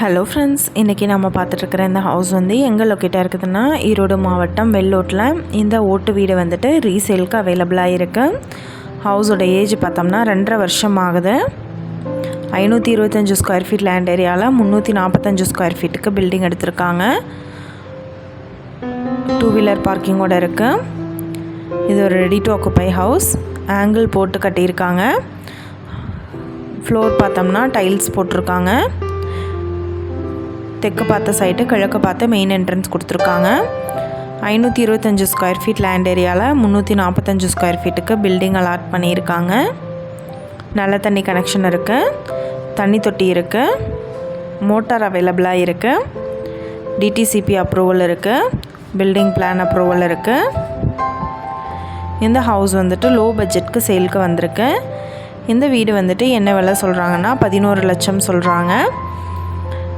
Hello friends இன்றைக்கி நம்ம பார்த்துட்ருக்குற இந்த ஹவுஸ் வந்து எங்கே லொக்கேட்டாக இருக்குதுன்னா ஈரோடு மாவட்டம் வெள்ளோட்டில். இந்த ஓட்டு வீடு வந்துட்டு ரீசேலுக்கு அவைலபிளாக இருக்குது ஹவுஸோட ஏஜ் பார்த்தோம்னா ரெண்டரை வருஷம் ஆகுது ஐநூற்றி இருபத்தஞ்சி ஸ்கொயர் ஃபீட் லேண்ட் ஏரியாவில் முந்நூற்றி நாற்பத்தஞ்சு ஸ்கொயர் ஃபீட்டுக்கு பில்டிங் எடுத்திருக்காங்க. டூ வீலர் பார்க்கிங்கோட இருக்குது இது ஒரு ready to occupy house angle போட்டு கட்டியிருக்காங்க. ஃப்ளோர் பார்த்தோம்னா டைல்ஸ் போட்டிருக்காங்க. தெற்கு பார்த்த சைட்டு கிழக்கு பார்த்த மெயின் என்ட்ரன்ஸ் கொடுத்துருக்காங்க. ஐநூற்றி இருபத்தஞ்சி ஸ்கொயர் ஃபீட் லேண்ட் ஏரியாவில் முந்நூற்றி நாற்பத்தஞ்சு ஸ்கொயர் ஃபீட்டுக்கு பில்டிங் அலாட் பண்ணியிருக்காங்க. நல்ல தண்ணி கனெக்ஷன் இருக்குது தண்ணி தொட்டி இருக்குது மோட்டார் அவைலபிளாக இருக்குது டிடிசிபி அப்ரூவல் இருக்குது பில்டிங் பிளான் அப்ரூவல் இருக்குது இந்த ஹவுஸ் வந்துட்டு லோ பட்ஜெட்க்கு சேலுக்கு வந்திருக்கு. இந்த வீடு வந்துட்டு என்ன விலை சொல்கிறாங்கன்னா பதினோரு லட்சம் சொல்கிறாங்க